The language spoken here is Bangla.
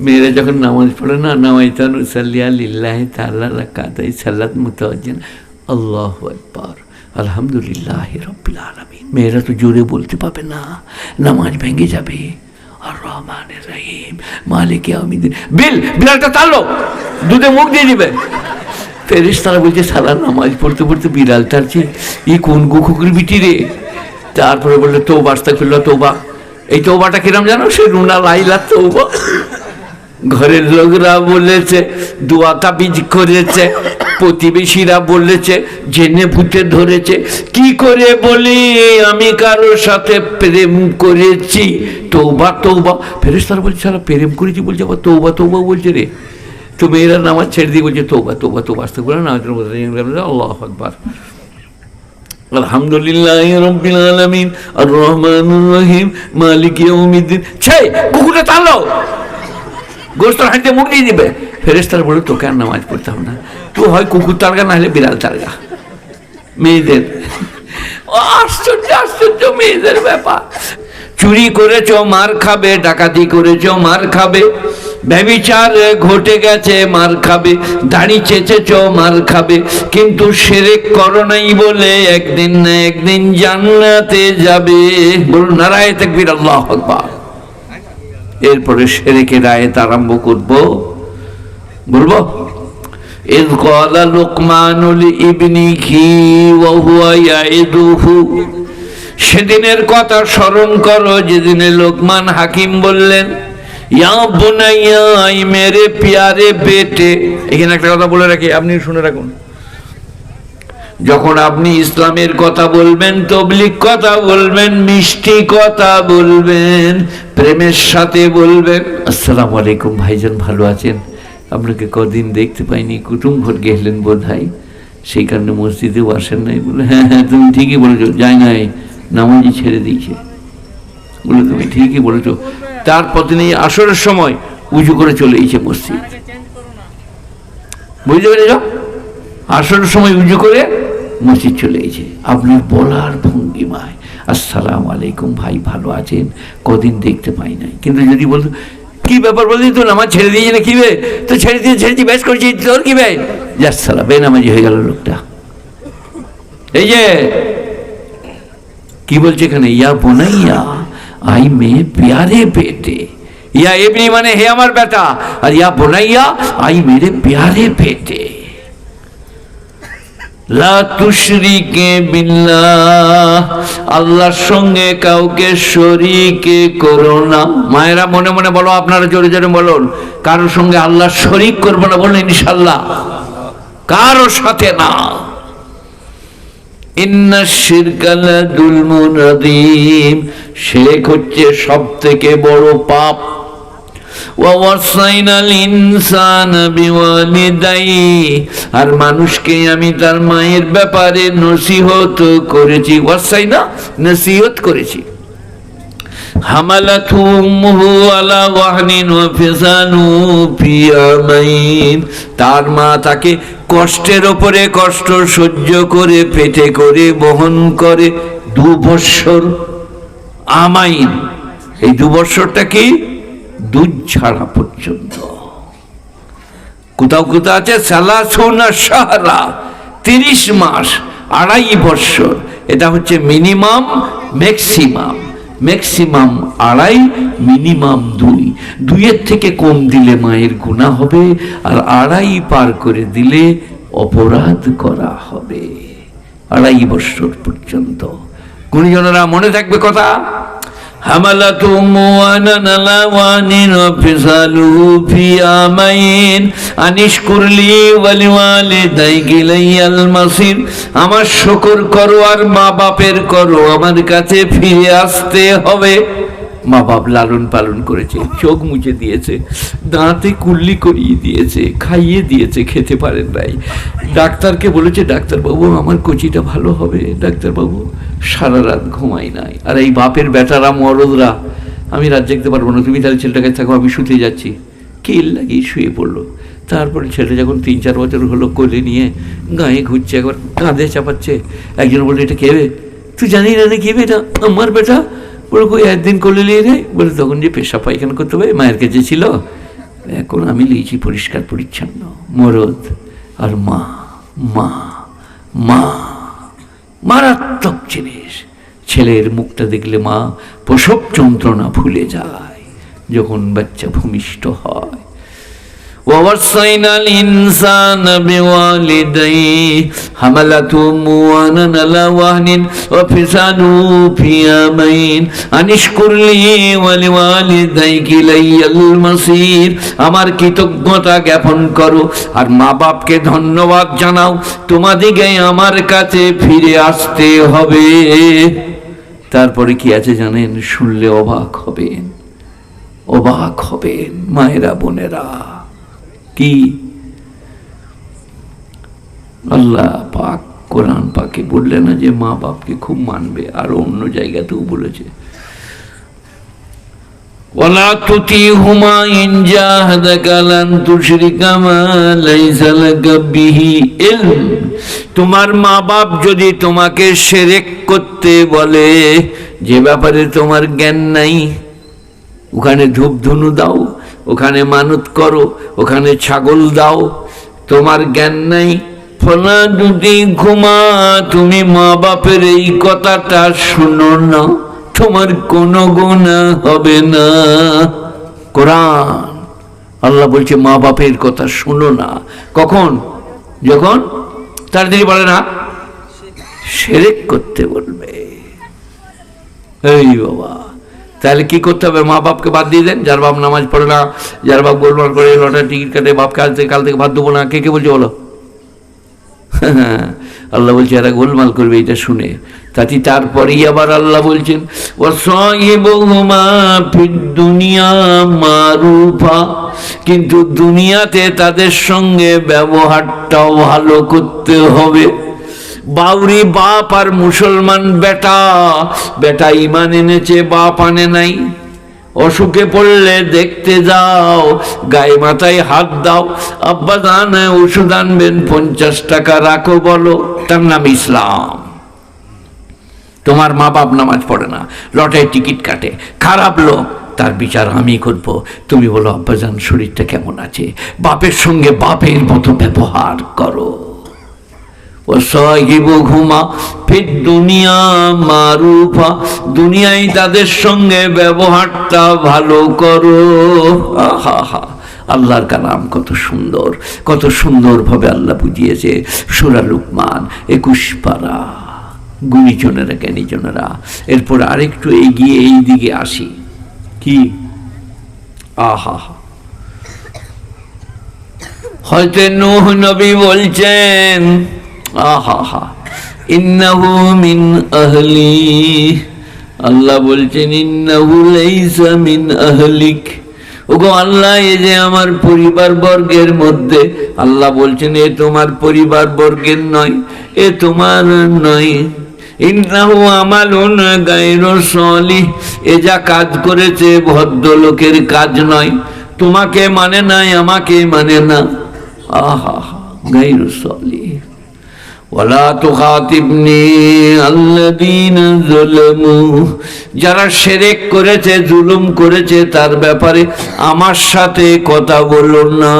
মেয়েরা যখন নামাজ পড়ে না নামাইতান উসাল্লিয়া লিল্লাহ তাল্লা রাকাতাই সাল্লাত মুতাওয়াজ্জিন। আল্লাহ আকবার। আলহামদুলিল্লাহ রব্বিল আলামিন। মেয়েরা তো জোরে বলতে পাবে না। নামাজ ভেঙে যাবে। আর রহমান রহিম। মালিক আমিদিন বিল, বিড়ালটা তালো দুধে মুখ দিয়ে দিবে। ফেরিস তারা বলছে সালা নামাজ পড়তে পড়তে বিড়াল টারছে ই কোন গুখুকুর বিটি রে? তারপরে বলল তো বাস্তা খুললো তৌবা। এই তৌবাটা কিরম জানো? সে রুনা লাইলা তৌবা। ঘরের লোকরা বলেছে, দোয়া তাবিজ করেছে, প্রতিবেশীরা বলেছে, জেনে ভূতে ধরেছে। কি করে বলি, আমি কারোর সাথে প্রেম করেছি তৌবা তৌবা ফেরেস্তারা বলছে সারা প্রেম করেছি বলছে, আবার তৌবা তৌবা বলছে রে। তো মেয়েরা নামাজ ছেড়ে দিয়ে বলছে তৌবা তৌবা তৌবা আসতে করে না আল্লাহ আকবার। আলহামদুলিল্লাহ আর রহমানুর রহিম, মালিক ইয়াউমিদ্দিন। ছে কুকুরে তালো গোস্তর হাঁটতে মুখ দিয়ে দিবে। ফেরেস্তার বলে, তোকে আর নামাজ পড়তে হবে না। তো হয় কুকুর তালগা না হলে বিড়াল তালগা মেয়েদের, আশ্চর্য আশ্চর্য, মেয়েদের ব্যাপার। চুরি করেছ, মার খাবে, ডাকাতি করেছ, মার খাবে। ব্যবিচার ঘটে গেছে, মার খাবে। দাড়ি চেচেছ, মার খাবে। কিন্তু সেরেক করো নাই বলে একদিন না একদিন জান্নাতে যাবে। বলুন, নারায় তাকবীর, আল্লাহ আকবার। এরপরে সেরেকের আয়াত আরম্ভ করব বলবো إذ قال لقمان لابنه وهو يعظه সেদিনের কথা স্মরণ করো যেদিনে লোকমান হাকিম বললেন ইয়া বুনাইয়া আই মেরে পিয়ারে বেটে এখানে একটা কথা বলে রাখি আপনি শুনে রাখুন যখন আপনি ইসলামের কথা বলবেন তবলিক কথা বলবেন, মিষ্টি কথা বলবেন, প্রেমের সাথে বলবেন, আসসালাম আলাইকুম ভাইজান, ভালো আছেন? আপনাকে কদিন দেখতে পাইনি কুটুম ঘর গেলেন বোধ হয় সেই কারণে মসজিদেও আসেন নাই। বলে হ্যাঁ হ্যাঁ তুমি ঠিকই বলেছ যাই নাই, নামাজি ছেড়ে দিয়েছে। বলে, তুমি ঠিকই বলেছ। তারপর তিনি আসরের সময় উঁচু করে চলে এসেছে মসজিদ। বুঝতে পেরেছ? আসরের সময় উঁচু করে মসজিদ চলে এসেছে আপনার বলার ভঙ্গিমায়। আসসালাম আলাইকুম ভাই, ভালো আছেন? কদিন দেখতে পাই নাই। কিন্তু যদি বলতো কি ব্যাপার বললি তো নামাজ ছেড়ে দিয়েছি না কি বে? তো ছেড়ে দিয়ে ছেড়েছি ব্যাস করছি, তোর কি বে? যাস সালা, বেনামাজি হয়ে গেল লোকটা। এই যে, কি বলছে এখানে? ইয়া বোনাইয়া, আই মে প্যারে বেটে। ইয়া এমনি মানে হে আমার বেটা। আর ইয়া বোনাইয়া, আই মেরে প্যারে বিল্লাহ আল্লাহর সঙ্গে কাউকে শরীকে করো না। মায়েরা মনে মনে বলো, আপনারা জোরে জোরে বলুন, কারোর সঙ্গে আল্লাহ শরিক করব না বলুন ইনশাল্লাহ কারোর সাথে না। হচ্ছে সব থেকে বড় পাপ। আর মানুষকে আমি তার মায়ের ব্যাপারে নসিহত করেছি। ওয়াসাইনা, নসিহত করেছি। তার মা তাকে কষ্টের ওপরে কষ্ট সহ্য করে, পেটে করে, বহন করে। দু বৎসর আমাইন। এই দু বৎসরটা কি? দুধ ছাড়া পর্যন্ত। কোথাও কোথাও আছে সালাসুনা সাহারা, তিরিশ মাস, আড়াই বৎসর এটা হচ্ছে মিনিমাম, ম্যাক্সিমাম। ম্যাক্সিমাম আড়াই, মিনিমাম দুই। দুইয়ের থেকে কম দিলে মায়ের গুণা হবে, আর আড়াই পার করে দিলে অপরাধ করা হবে। আড়াই বৎসর পর্যন্ত। গুণীজনেরা মনে থাকবে কথা? حملت أموانا على وان وفصاله في عامين أن اشكر لي ولوالديك إلي المصير আমার শুকর করো আর মা বাপের করো আমার কাছে ফিরে আসতে হবে মা বাপ লালন পালন করেছে, চোখ মুছে দিয়েছে, দাঁতে কুল্লি করিয়ে দিয়েছে, খাইয়ে দিয়েছে, খেতে পারেন নাই। ডাক্তারকে বলেছে, ডাক্তারবাবু, আমার কচিটা ভালো হবে, ডাক্তারবাবু, সারা রাত ঘুমাই নাই। আর এই বাপের বেটারা, মরদরা, আমি রাত জাগতে পারব না, তুমি তাহলে ছেলেটাকে থাকো, আমি শুতে যাচ্ছি। কেল লাগিয়ে শুয়ে পড়ল। তারপরে ছেলেটা যখন তিন চার বছর হলো, কোলে নিয়ে গায়ে ঘুরছে, একবার কাঁধে চাপাচ্ছে, একজন বলল, এটা কেবে তুই জানি না কেবে এটা আমার বেটা? বলে কই একদিন করলে নিয়ে রে বলে তখন যে পেশা পায়খানা করতে হবে, মায়ের কাছে ছিল। এখন আমি লিয়েছি পরিষ্কার, পরিচ্ছন্ন, মরদ আর মা মা মা, মারাত্মক জিনিস। ছেলের মুখটা দেখলে মা প্রসব যন্ত্রণা ভুলে যায়, যখন বাচ্চা ভূমিষ্ঠ হয়। ووصينا الإنسان بوالديه حملته وانا على وهن وفصاله في يومين أن اشكر لي ولوالديك إلي المصير আমার কৃতজ্ঞতা জ্ঞাপন করো আর মা বাপকে ধন্যবাদ জানাও তোমাদিকে আমার কাছে ফিরে আসতে হবে তারপরে কি আছে জানেন শুনলে অবাক হবেন অবাক হবেন মায়েরা বোনেরা কি আল্লাহ পাক কোরআন পাকে বললে না যে মা বাপকে খুব মানবে আর অন্য জায়গাতেও বলেছে ولا تطيعهما إن جاهدك لن تشرك ما ليس لك به علم তোমার মা বাপ যদি তোমাকে সেরেক করতে বলে যে ব্যাপারে তোমার জ্ঞান নাই ওখানে ধূপ ধুনু দাও ওখানে মানত করো, ওখানে ছাগল দাও। তোমার জ্ঞান নাই ফলা যদি ঘুমা, তুমি মা বাপের এই কথাটা শুনো না, তোমার কোনো গুণা হবে না। কোরআন, আল্লাহ বলছে মা বাপের কথা শুনো না। কখন? যখন? তাড়াতাড়ি বলে না? সেরেক করতে বলবে। এই বাবা। তাহলে কি করতে হবে? মা বাপকে বাদ দিয়ে দেন? যার বাপ নামাজ পড়ে না, যার বাপ গোলমাল করে লটার টিকিট কাটে, বাপকে আজ থেকে কাল থেকে ভাত দেবো না। কে কে বলছে বলো? আল্লাহ বলছে, এরা গোলমাল করবে, এটা শুনে। তাতে তারপরেই আবার আল্লাহ বলছেন দুনিয়া মারুফা। কিন্তু দুনিয়াতে তাদের সঙ্গে ব্যবহারটাও ভালো করতে হবে। বাউরি বাপ আর মুসলমান বেটা। বেটা ইমান এনেছে, বাপ আনে নাই। অসুখে পড়লে দেখতে যাও, গায়ে মাথায় হাত দাও। আব্বা দান ওষুধ আনবেন, পঞ্চাশ টাকা রাখো বলো। তার নাম ইসলাম। তোমার মা বাপ নামাজ পড়ে না লটায় টিকিট কাটে। খারাপ লোক, তার বিচার আমি করব। তুমি বলো আব্বাজান শরীরটা কেমন আছে? বাপের সঙ্গে বাপের মতো ব্যবহার করো। ঘুমা ফির দুনিয়া মারুফা, দুনিয়ায় তাদের সঙ্গে ব্যবহারটা ভালো করো। আহা হা আল্লাহর কালাম কত সুন্দর, কত সুন্দরভাবে আল্লাহ বুঝিয়েছে। সুরা একুশ পারা। গুণীজনেরা, জ্ঞানীজনেরা, এরপর আরেকটু এগিয়ে এই দিকে আসি। কি? আহা হয়তো নুহ নবী বলছেন আহা মিন আহলি। আল্লাহ বলছেন মিন ওগো আল্লাহ, এ যে আমার পরিবার বর্গের মধ্যে। আল্লাহ বলছেন, এ তোমার পরিবার বর্গের নয়, এ তোমার নয়। এ যা কাজ করেছে ভদ্রলোকের কাজ নয়। তোমাকে মানে নাই, আমাকে মানে না। আহা গায়রু আল্লাযীনা যালামু। যারা সেরেক করেছে জুলুম করেছে তার ব্যাপারে আমার সাথে কথা বলুন না।